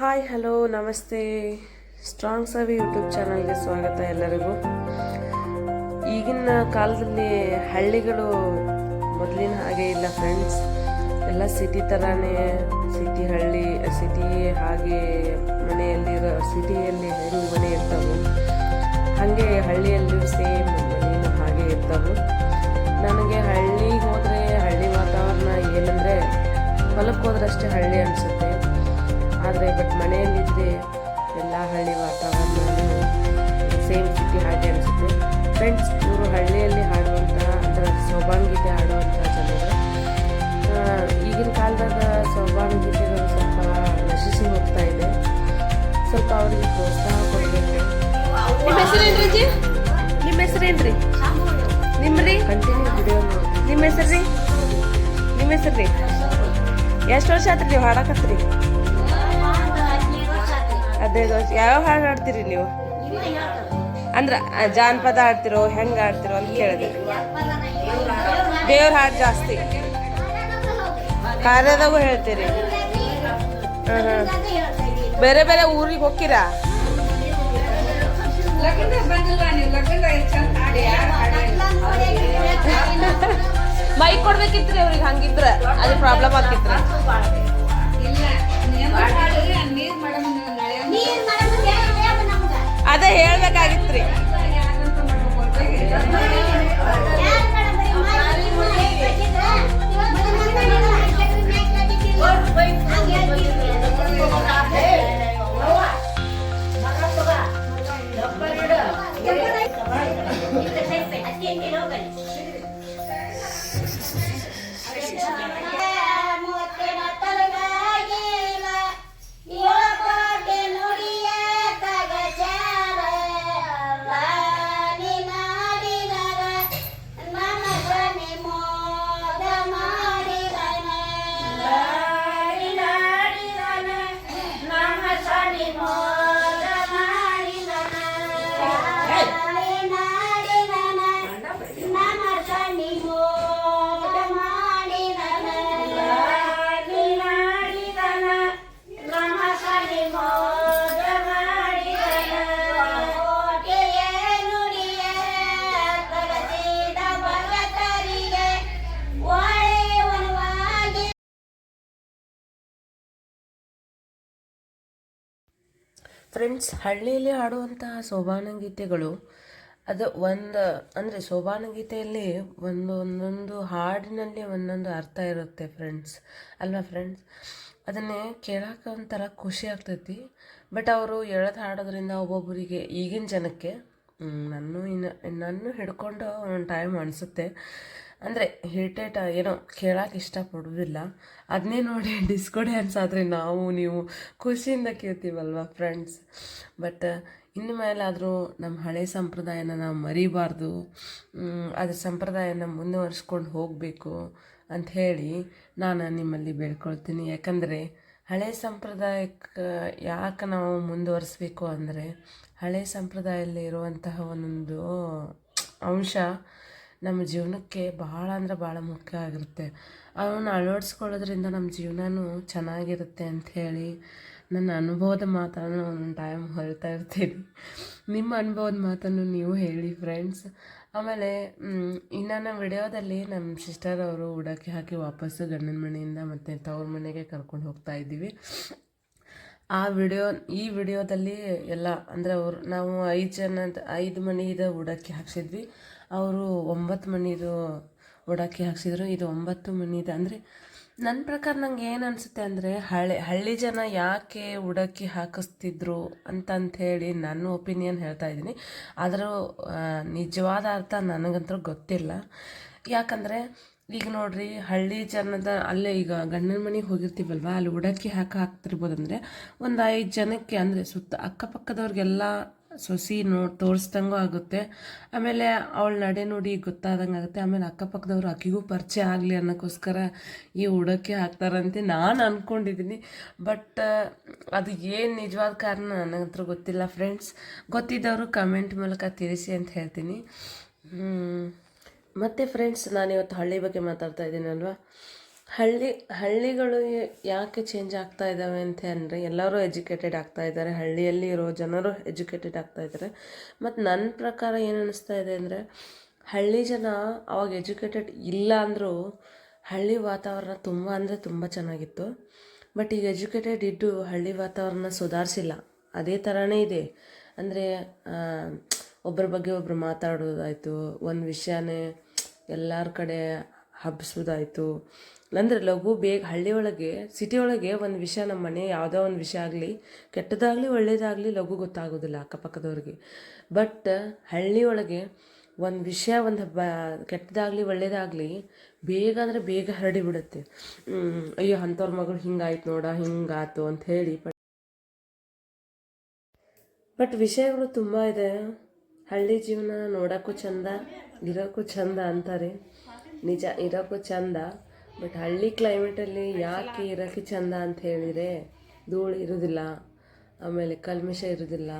Hi, hello, ನಮಸ್ತೆ. Strong Savi YouTube ಚಾನಲ್ಗೆ ಸ್ವಾಗತ ಎಲ್ಲರಿಗೂ. ಈಗಿನ ಕಾಲದಲ್ಲಿ ಹಳ್ಳಿಗಳು ಮೊದಲಿನ ಹಾಗೆ ಇಲ್ಲ ಫ್ರೆಂಡ್ಸ್ ಎಲ್ಲ ಸಿಟಿ ಥರನೇ ಸಿಟಿ ಹಳ್ಳಿ ಸಿಟಿ ಹಾಗೆ ಮನೆಯಲ್ಲಿರೋ ಸಿಟಿಯಲ್ಲಿ ಹೆಂಗೆ ಮನೆ ಇರ್ತವೆ. ಹಾಗೆ ಹಳ್ಳಿಯಲ್ಲೂ ಸೇಮ್ ಮನೆಯೂ ಹಾಗೆ ಇರ್ತವೆ. ನನಗೆ ಹಳ್ಳಿಗೆ ಹೋದರೆ, ಹಳ್ಳಿ ವಾತಾವರಣ ಏನಂದರೆ ಹೊಲಕ್ಕೆ ಹೋದ್ರಷ್ಟೇ ಹಳ್ಳಿ ಅನಿಸುತ್ತೆ. ಆದರೆ ಬಟ್ ಮನೆಯಲ್ಲಿದ್ದರೆ ಎಲ್ಲ ಹಳ್ಳಿ ವಾತಾವರಣ ಸೇಮ್ ಸಿಟಿ ಹಾಗೆ ಅನಿಸುತ್ತೆ. ಫ್ರೆಂಡ್ಸ್ ಇವರು ಹಳ್ಳಿಯಲ್ಲಿ ಹಾಡುವಂಥ ಅಂದರೆ ಸೋಬಾಂಗೀತೆ ಹಾಡುವಂಥ ಜನರು. ಈಗಿನ ಕಾಲದಾಗ ಸೌಭಾಗ್ಯತೆಗಳು ಸ್ವಲ್ಪ ನಶಿಸಿ ಹೋಗ್ತಾ ಇದೆ. ಸ್ವಲ್ಪ ಅವರಿಗೆ ಪ್ರೋತ್ಸಾಹ ಕೊಡಬೇಕು. ನಿಮ್ಮ ಹೆಸರೇನ್ರಿ ರೀ ನಿಮ್ಮ ಹೆಸರೇನ್ರಿ ನಿಮ್ರಿ? ಕಂಟಿನ್ಯೂ ವಿಡಿಯೋ ನಿಮ್ಮ ಹೆಸರು ನಿಮ್ಮ ಹೆಸರು ರೀ? ಎಷ್ಟು ವರ್ಷ ಆತ್ರಿ ನೀವು ಹಾಡಕತ್ರಿ? ಹದಿನೈದು ವರ್ಷ ಯಾವ ಹಾಡು ಹಾಡ್ತೀರಿ ನೀವು? ಅಂದ್ರ ಜಾನಪದ ಆಡ್ತಿರೋ ಹೆಂಗ್ ಆಡ್ತಿರೋ ಅಂತ ಕೇಳಿದೆ. ದೇವ್ರ ಹಾಡು ಜಾಸ್ತಿ. ಕಾರ್ಯದಾಗೂ ಹೇಳ್ತೀರಿ. ಬೇರೆ ಬೇರೆ ಊರಿಗೆ ಹೋಗ್ತೀರಾ? ಮೈಕ್ ಕೊಡ್ಬೇಕಿತ್ರಿ ಅವ್ರಿಗೆ ಹಂಗಿದ್ರೆ ಅದು ಪ್ರಾಬ್ಲಮ್ ಆಗ್ತಿತ್ರಿ. ಅದೇ ಹೇಳ್ಬೇಕಾಗಿತ್ರಿ. ಫ್ರೆಂಡ್ಸ್ ಹಳ್ಳಿಯಲ್ಲಿ ಹಾಡುವಂತಹ ಶೋಭಾನ ಗೀತೆಗಳು ಅದು ಒಂದು, ಅಂದರೆ ಶೋಭಾನ ಗೀತೆಯಲ್ಲಿ ಒಂದು, ಒಂದೊಂದು ಹಾಡಿನಲ್ಲಿ ಒಂದೊಂದು ಅರ್ಥ ಇರುತ್ತೆ ಫ್ರೆಂಡ್ಸ್ ಅಲ್ವಾ ಫ್ರೆಂಡ್ಸ್ ಅದನ್ನೇ ಕೇಳೋಕೆ ಒಂಥರ ಖುಷಿ ಆಗ್ತೈತಿ. ಬಟ್ ಅವರು ಎಳೆದು ಹಾಡೋದ್ರಿಂದ ಒಬ್ಬೊಬ್ಬರಿಗೆ ಈಗಿನ ಜನಕ್ಕೆ ನನ್ನ ನಾನು ಇನ್ನು, ನನ್ನ ಹಿಡ್ಕೊಂಡು ಒಂದು ಟೈಮ್ ಅನಿಸುತ್ತೆ. ಅಂದರೆ ಹಿರಿಟೇಟ್ ಏನೋ ಕೇಳೋಕೆ ಇಷ್ಟಪಡೋದಿಲ್ಲ. ಅದನ್ನೇ ನೋಡಿ ಡಿಸ್ಕೋ ಡ್ಯಾನ್ಸ್ ಆದರೆ ನಾವು, ನೀವು ಖುಷಿಯಿಂದ ಕೇಳ್ತೀವಲ್ವ ಫ್ರೆಂಡ್ಸ್ ಬಟ್ ಇನ್ನು ಮೇಲಾದರೂ ನಮ್ಮ ಹಳೆ ಸಂಪ್ರದಾಯನ ನಾವು ಮರಿಬಾರ್ದು. ಅದ್ರ ಸಂಪ್ರದಾಯನ ಮುಂದುವರ್ಸ್ಕೊಂಡು ಹೋಗಬೇಕು ಅಂತ ಹೇಳಿ ನಾನು ನಿಮ್ಮಲ್ಲಿ ಬೇಡ್ಕೊಳ್ತೀನಿ. ಯಾಕಂದರೆ ಹಳೆ ಸಂಪ್ರದಾಯಕ್ಕೆ ಯಾಕೆ ನಾವು ಮುಂದುವರಿಸ್ಬೇಕು ಅಂದರೆ ಹಳೆ ಸಂಪ್ರದಾಯದಲ್ಲಿ ಇರುವಂತಹ ಒಂದೊಂದು ಅಂಶ. ನಮ್ಮ ಜೀವನಕ್ಕೆ ಭಾಳ ಅಂದರೆ ಭಾಳ ಮುಖ್ಯ ಆಗಿರುತ್ತೆ. ಅವನ್ನ ಅಳವಡಿಸ್ಕೊಳ್ಳೋದ್ರಿಂದ ನಮ್ಮ ಜೀವನನೂ ಚೆನ್ನಾಗಿರುತ್ತೆ ಅಂತ ಹೇಳಿ ನನ್ನ ಅನುಭವದ ಮಾತನ್ನು ಒಂದೊಂದು ಟೈಮ್ ಹೊರತಾ ಇರ್ತೀನಿ. ನಿಮ್ಮ ಅನುಭವದ ಮಾತನ್ನು ನೀವು ಹೇಳಿ ಫ್ರೆಂಡ್ಸ್ ಆಮೇಲೆ ಇನ್ನು ನಮ್ಮ ವಿಡಿಯೋದಲ್ಲಿ ನಮ್ಮ ಸಿಸ್ಟರ್ ಅವರು ಉಡಕ್ಕೆ ಹಾಕಿ ವಾಪಸ್ಸು ಗಂಡನ ಮನೆಯಿಂದ ಮತ್ತು ತವ್ರ ಮನೆಗೆ ಕರ್ಕೊಂಡು ಹೋಗ್ತಾ ಇದ್ದೀವಿ. ಆ ವಿಡಿಯೋ, ಈ ವಿಡಿಯೋದಲ್ಲಿ ಎಲ್ಲ ಅಂದರೆ ಅವ್ರು ನಾವು ಐದು ಜನದ ಐದು ಮನೆಯಿಂದ ಉಡಕ್ಕೆ ಹಾಕ್ಸಿದ್ವಿ. ಅವರು ಒಂಬತ್ತು ಮಣಿದು ಉಡಕ್ಕಿ ಹಾಕ್ಸಿದ್ರು. ಇದು ಒಂಬತ್ತು ಮನೆದು ಅಂದರೆ ನನ್ನ ಪ್ರಕಾರ ನಂಗೆ ಏನು ಅನಿಸುತ್ತೆ ಅಂದರೆ ಹಳ್ಳಿ ಹಳ್ಳಿ ಜನ ಯಾಕೆ ಉಡಕ್ಕಿ ಹಾಕಿಸ್ತಿದ್ರು ಅಂತಂಥೇಳಿ ನನ್ನ ಒಪಿನಿಯನ್ ಹೇಳ್ತಾ ಇದ್ದೀನಿ. ಆದರೂ ನಿಜವಾದ ಅರ್ಥ ನನಗಂತೂ ಗೊತ್ತಿಲ್ಲ. ಯಾಕಂದರೆ ಈಗ ನೋಡ್ರಿ, ಹಳ್ಳಿ ಜನದ ಅಲ್ಲೇ ಈಗ ಗಂಡನ ಮನೆಗೆ ಹೋಗಿರ್ತೀವಲ್ವ, ಅಲ್ಲಿ ಉಡಕ್ಕಿ ಹಾಕಿ ಹಾಕ್ತಿರ್ಬೋದಂದ್ರೆ ಒಂದು ಐದು ಜನಕ್ಕೆ, ಅಂದರೆ ಸುತ್ತ ಅಕ್ಕಪಕ್ಕದವ್ರಿಗೆಲ್ಲ ಸೊಸಿ ನೋ, ತೋರಿಸ್ದಂಗೂ ಆಗುತ್ತೆ. ಆಮೇಲೆ ಅವಳ ನಡೆ ನೋಡಿ ಗೊತ್ತಾದಂಗೆ ಆಗುತ್ತೆ. ಆಮೇಲೆ ಅಕ್ಕಪಕ್ಕದವ್ರು ಆಕಿಗೂ ಪರಿಚಯ ಆಗಲಿ ಅನ್ನೋಕ್ಕೋಸ್ಕರ ಈ ಹುಡೋಕ್ಕೆ ಹಾಕ್ತಾರಂತೆ ನಾನು ಅಂದ್ಕೊಂಡಿದ್ದೀನಿ ಬಟ್, ಅದು ಏನು ನಿಜವಾದ ಕಾರಣ ನನಗಂತೂ ಗೊತ್ತಿಲ್ಲ ಫ್ರೆಂಡ್ಸ್. ಗೊತ್ತಿದ್ದವರು ಕಮೆಂಟ್ ಮೂಲಕ ತಿಳಿಸಿ ಅಂತ ಹೇಳ್ತೀನಿ. ಮತ್ತು ಫ್ರೆಂಡ್ಸ್ ನಾನಿವತ್ತು ಹಳ್ಳಿ ಬಗ್ಗೆ ಮಾತಾಡ್ತಾ ಇದ್ದೀನಲ್ವ ಹಳ್ಳಿ, ಹಳ್ಳಿಗಳು ಯಾಕೆ ಚೇಂಜ್ ಆಗ್ತಾ ಇದ್ದಾವೆ ಅಂತ ಅಂದರೆ ಎಲ್ಲರೂ ಎಜುಕೇಟೆಡ್ ಆಗ್ತಾ ಇದ್ದಾರೆ. ಹಳ್ಳಿಯಲ್ಲಿ ಇರೋ ಜನರು ಎಜುಕೇಟೆಡ್ ಆಗ್ತಾ ಇದ್ದಾರೆ. ಮತ್ತು ನನ್ನ ಪ್ರಕಾರ ಏನು ಅನ್ನಿಸ್ತಾ ಇದೆ ಅಂದರೆ ಹಳ್ಳಿ ಜನ ಅವಾಗ ಎಜುಕೇಟೆಡ್ ಇಲ್ಲ ಅಂದರೂ ಹಳ್ಳಿ ವಾತಾವರಣ ತುಂಬ ಅಂದರೆ ತುಂಬ ಚೆನ್ನಾಗಿತ್ತು. ಬಟ್ ಈಗ ಎಜುಕೇಟೆಡ್ ಇದ್ದು ಹಳ್ಳಿ ವಾತಾವರಣ ಸುಧಾರಿಸಿಲ್ಲ. ಅದೇ ಥರನೇ ಇದೆ. ಅಂದರೆ ಒಬ್ಬರ ಬಗ್ಗೆ ಒಬ್ಬರು ಮಾತಾಡೋದಾಯಿತು, ಒಂದು ವಿಷಯನೇ ಎಲ್ಲರ ಕಡೆ ಹಬ್ಬಿಸೋದಾಯಿತು ಅಂದರೆ ಲಘು, ಬೇಗ ಹಳ್ಳಿ ಒಳಗೆ ಸಿಟಿ ಒಳಗೆ ಒಂದು ವಿಷಯ ನಮ್ಮ ಮನೆ ಯಾವುದೋ ಒಂದು ವಿಷಯ ಆಗಲಿ, ಕೆಟ್ಟದಾಗಲಿ ಒಳ್ಳೇದಾಗಲಿ ಲಘು ಗೊತ್ತಾಗೋದಿಲ್ಲ ಅಕ್ಕಪಕ್ಕದವ್ರಿಗೆ. ಬಟ್ ಹಳ್ಳಿ ಒಳಗೆ ಒಂದು ವಿಷಯ, ಒಂದು ಹಬ್ಬ, ಕೆಟ್ಟದಾಗಲಿ ಒಳ್ಳೇದಾಗಲಿ ಬೇಗ ಅಂದರೆ ಬೇಗ ಹರಡಿ ಬಿಡುತ್ತೆ. ಅಯ್ಯೋ ಅಂಥವ್ರ ಮಗಳು ಹಿಂಗಾಯ್ತು ನೋಡ, ಹಿಂಗಾತು ಅಂತ ಹೇಳಿ ಬಟ್ ಬಟ್ ವಿಷಯಗಳು ತುಂಬ ಇದೆ. ಹಳ್ಳಿ ಜೀವನ ನೋಡೋಕ್ಕೂ ಚಂದ, ಇರೋಕ್ಕೂ ಚಂದ ಅಂತಾರೆ. ನಿಜ, ಇರೋಕ್ಕೂ ಚಂದ. ಬಟ್ ಹಳ್ಳಿ ಕ್ಲೈಮೇಟಲ್ಲಿ ಯಾಕೆ ಇರೋಕ್ಕೆ ಚಂದ ಅಂತ ಹೇಳಿದರೆ ಧೂಳು ಇರೋದಿಲ್ಲ ಆಮೇಲೆ ಕಲ್ಮಿಷ ಇರೋದಿಲ್ಲ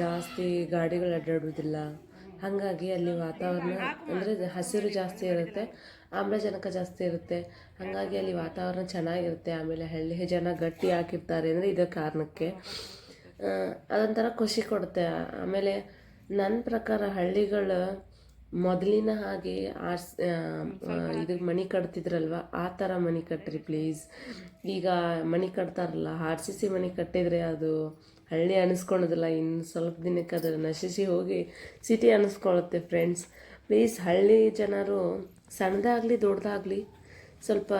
ಜಾಸ್ತಿ ಗಾಡಿಗಳು ಅಡ್ಡಾಡೋದಿಲ್ಲ. ಹಾಗಾಗಿ ಅಲ್ಲಿ ವಾತಾವರಣ ಅಂದರೆ ಹಸಿರು ಜಾಸ್ತಿ ಇರುತ್ತೆ ಆಮ್ಲಜನಕ ಜಾಸ್ತಿ ಇರುತ್ತೆ. ಹಾಗಾಗಿ ಅಲ್ಲಿ ವಾತಾವರಣ ಚೆನ್ನಾಗಿರುತ್ತೆ. ಆಮೇಲೆ ಹಳ್ಳಿ ಜನ ಗಟ್ಟಿ ಹಾಕಿರ್ತಾರೆ ಅಂದರೆ ಇದೇ ಕಾರಣಕ್ಕೆ. ಅದೊಂಥರ ಖುಷಿ ಕೊಡುತ್ತೆ. ಆಮೇಲೆ ನನ್ನ ಪ್ರಕಾರ ಹಳ್ಳಿಗಳು ಮೊದಲಿನ ಹಾಗೆ ಆರ್ಸ್ ಇದು ಮನೆ ಕಟ್ತಿದ್ರಲ್ವ? ಆ ಥರ ಮನೆ ಕಟ್ಟ್ರಿ ಪ್ಲೀಸ್ ಈಗ ಮನೆ ಕಟ್ತಾರಲ್ಲ ಆರ್ ಸಿ ಸಿ ಮನೆ ಕಟ್ಟಿದರೆ ಅದು ಹಳ್ಳಿ ಅನಿಸ್ಕೊಳೋದಿಲ್ಲ. ಇನ್ನು ಸ್ವಲ್ಪ ದಿನಕ್ಕೆ ಅದು ನಶಿಸಿ ಹೋಗಿ ಸಿಟಿ ಅನಿಸ್ಕೊಳುತ್ತೆ ಫ್ರೆಂಡ್ಸ್ ಪ್ಲೀಸ್ ಹಳ್ಳಿ ಜನರು ಸಣ್ಣದಾಗಲಿ ದೊಡ್ಡದಾಗಲಿ ಸ್ವಲ್ಪ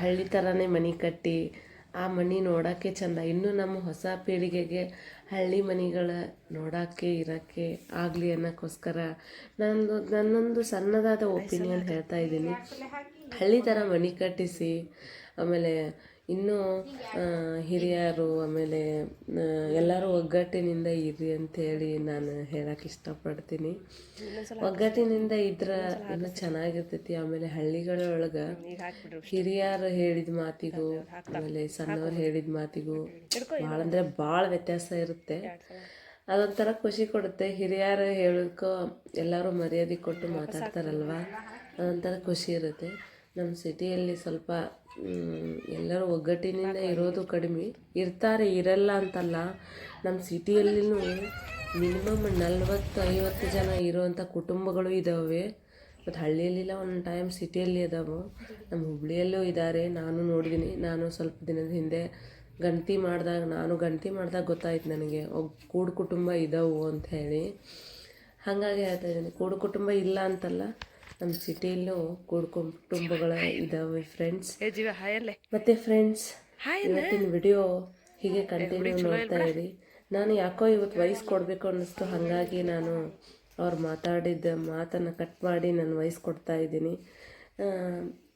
ಹಳ್ಳಿ ಥರನೇ ಮನೆ ಕಟ್ಟಿ ಆ ಮನೆ ನೋಡೋಕ್ಕೆ ಚಂದ. ಇನ್ನು ನಮ್ಮ ಹೊಸ ಪೀಳಿಗೆಗೆ ಹಳ್ಳಿ ಮನೆಗಳ ನೋಡೋಕ್ಕೆ, ಇರೋಕ್ಕೆ ಆಗಲಿ ಅನ್ನೋಕ್ಕೋಸ್ಕರ ನನ್ನದು ನನ್ನೊಂದು ಸಣ್ಣದಾದ ಒಪಿನಿಯನ್ ಹೇಳ್ತಾ ಇದ್ದೀನಿ. ಹಳ್ಳಿ ಥರ ಮನೆ ಕಟ್ಟಿಸಿ, ಆಮೇಲೆ ಇನ್ನೂ ಹಿರಿಯರು ಆಮೇಲೆ ಎಲ್ಲರೂ ಒಗ್ಗಟ್ಟಿನಿಂದ ಇರಿ ಅಂತೇಳಿ ನಾನು ಹೇಳಕ್ಕೆ ಇಷ್ಟಪಡ್ತೀನಿ. ಒಗ್ಗಟ್ಟಿನಿಂದ ಇದ್ರೆ ಇನ್ನೂ ಚೆನ್ನಾಗಿರ್ತೈತಿ. ಆಮೇಲೆ ಹಳ್ಳಿಗಳೊಳಗೆ ಹಿರಿಯರು ಹೇಳಿದ ಮಾತಿಗೂ, ಆಮೇಲೆ ಸಣ್ಣವ್ರು ಹೇಳಿದ ಮಾತಿಗೂ ಭಾಳ ಅಂದರೆ ಭಾಳ ವ್ಯತ್ಯಾಸ ಇರುತ್ತೆ. ಅದೊಂಥರ ಖುಷಿ ಕೊಡುತ್ತೆ. ಹಿರಿಯರು ಹೇಳೋದಕ್ಕೂ ಎಲ್ಲರೂ ಮರ್ಯಾದೆ ಕೊಟ್ಟು ಮಾತಾಡ್ತಾರಲ್ವ? ಅದೊಂಥರ ಖುಷಿ ಇರುತ್ತೆ. ನಮ್ಮ ಸಿಟಿಯಲ್ಲಿ ಸ್ವಲ್ಪ ಎಲ್ಲರೂ ಒಗ್ಗಟ್ಟಿನಿಂದ ಇರೋದು ಕಡಿಮೆ. ಇರ್ತಾರೆ ಇರಲ್ಲ ಅಂತಲ್ಲ. ನಮ್ಮ ಸಿಟಿಯಲ್ಲಿನೂ ಮಿನಿಮಮ್ ನಲ್ವತ್ತು ಐವತ್ತು ಜನ ಇರೋವಂಥ ಕುಟುಂಬಗಳು ಇದ್ದಾವೆ ಮತ್ತು ಹಳ್ಳಿಯಲ್ಲಿಲ್ಲ ಒಂದು ಟೈಮ್ ಸಿಟಿಯಲ್ಲಿ ಇದ್ದಾವೆ ನಮ್ಮ ಹುಬ್ಳಿಯಲ್ಲೂ ಇದ್ದಾರೆ ನಾನು ನೋಡಿದ್ದೀನಿ ನಾನು ಸ್ವಲ್ಪ ದಿನದ ಹಿಂದೆ ಗಣತಿ ಮಾಡಿದಾಗ ನಾನು ಗಣತಿ ಮಾಡಿದಾಗ ಗೊತ್ತಾಯ್ತು ನನಗೆ. ಒಬ್ಬ ಕೂಡು ಕುಟುಂಬ ಇದಾವು ಅಂತ ಹೇಳಿ. ಹಾಗಾಗಿ ಹೇಳ್ತಾ ಇದ್ದೀನಿ. ಕೂಡು ಕುಟುಂಬ ಇಲ್ಲ ಅಂತಲ್ಲ. ನಮ್ಮ ಸಿಟಿಯಲ್ಲೂ ಕೂಡು ಕುಟುಂಬಗಳ ಇದಾವೆ ಫ್ರೆಂಡ್ಸ್ ಮತ್ತೆ ಫ್ರೆಂಡ್ಸ್ ಇವತ್ತಿನ ವಿಡಿಯೋ ಹೀಗೆ ಕಂಟಿನ್ಯೂ ನೋಡ್ತಾ ಇರಿ. ನಾನು ಯಾಕೋ ಇವತ್ತು ವಾಯ್ಸ್ ಕೊಡಬೇಕು ಅನ್ನಿಸ್ತು ಹಾಗಾಗಿ ನಾನು ಅವ್ರು ಮಾತಾಡಿದ್ದ ಮಾತನ್ನು ಕಟ್ ಮಾಡಿ ನಾನು ವಾಯ್ಸ್ ಕೊಡ್ತಾ ಇದ್ದೀನಿ.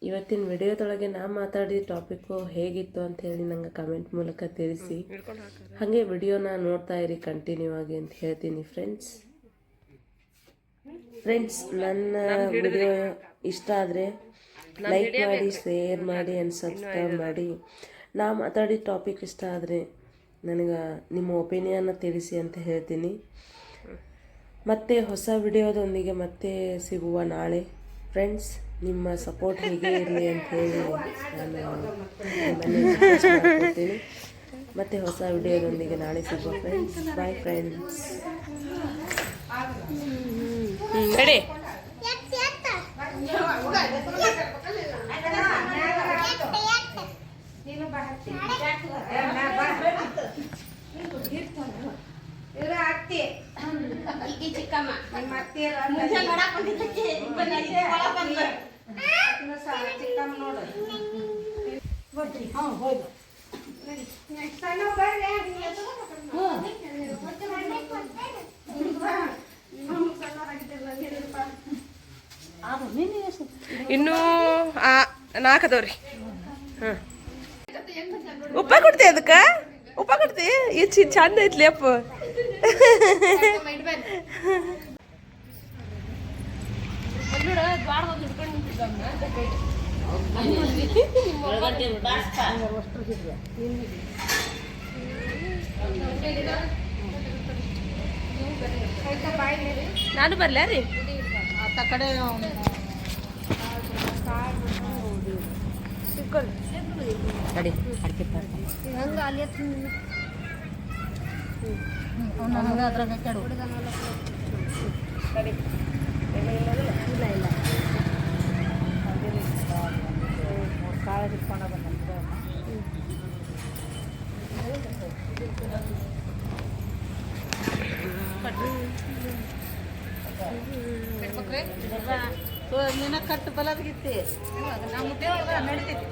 ಇವತ್ತಿನ ವಿಡಿಯೋದೊಳಗೆ ನಾ ಮಾತಾಡಿದ ಟಾಪಿಕ್ಕು ಹೇಗಿತ್ತು ಅಂತ ಹೇಳಿ ನಂಗೆ ಕಮೆಂಟ್ ಮೂಲಕ ತಿಳಿಸಿ. ಹಾಗೆ ವಿಡಿಯೋನ ನೋಡ್ತಾ ಇರಿ ಕಂಟಿನ್ಯೂ ಆಗಿ ಅಂತ ಹೇಳ್ತೀನಿ ಫ್ರೆಂಡ್ಸ್ ಫ್ರೆಂಡ್ಸ್ ನನ್ನ ವಿಡಿಯೋ ಇಷ್ಟ ಆದರೆ ಲೈಕ್ ಮಾಡಿ ಶೇರ್ ಮಾಡಿ ಆ್ಯಂಡ್ ಸಬ್ಸ್ಕ್ರೈಬ್ ಮಾಡಿ. ನಾ ಮಾತಾಡಿದ ಟಾಪಿಕ್ ಇಷ್ಟ ಆದರೆ ನನಗೆ ನಿಮ್ಮ ಒಪಿನಿಯನ್ನ ತಿಳಿಸಿ ಅಂತ ಹೇಳ್ತೀನಿ. ಮತ್ತೆ ಹೊಸ ವಿಡಿಯೋದೊಂದಿಗೆ ಮತ್ತೆ ಸಿಗುವ ನಾಳೆ. ಫ್ರೆಂಡ್ಸ್ ನಿಮ್ಮ ಸಪೋರ್ಟ್ ಹೇಗೆ ಇರಲಿ ಅಂತ ಹೇಳಿ ನಾನು ಮತ್ತೆ ಹೊಸ ವಿಡಿಯೋದೊಂದಿಗೆ ನಾಳೆ ಸಿಗುವ ಫ್ರೆಂಡ್ಸ್ ಬಾಯ್ ಫ್ರೆಂಡ್ಸ್ ರೆಡಿ ಇವ್ರ ಅತ್ತಿ ಈಕಿ ಚಿಕ್ಕಮ್ಮ ನಿಮ್ಮ ಅತ್ತಿಯರು ಚಿಕ್ಕಮ್ಮ ನೋಡು ಸಣ್ಣ ಬರ್ರಿ ಇನ್ನೂ ನಾಲ್ಕು ಅದಾವ್ರಿ ಹಾಂ ಉಪ್ಪ ಕೊಡ್ತಿ ಅದಕ್ಕೆ? ಉಪ್ಪ ಕೊಡ್ತಿ ಚಿ, ಚಂದ ಐತ್ಲಿ ಅಪ್ಪ. ನಾನು ಬರ್ಲ ರೀ? ಆ ಕಡೆ ತಡಿ ಅಡಿಕೆ ಹಂಗೆ ಕಡೆ ನನಗೆ ಅದ್ರಾಗ ಕೆಡು. ಇಲ್ಲ ಇಲ್ಲ ಕಾಳಜಿ ಇಟ್ಕೊಂಡ ಬಂದ ಕಟ್ಟಿ ಮಾಡ್ಬೇಕ್ರಿ ನಿನ್ನ ಕಟ್ಟು ಬಲದಾಗಿತ್ತಿ ನಮ್ಮ ಮುದ್ದೆ ನಡೀತೈತಿ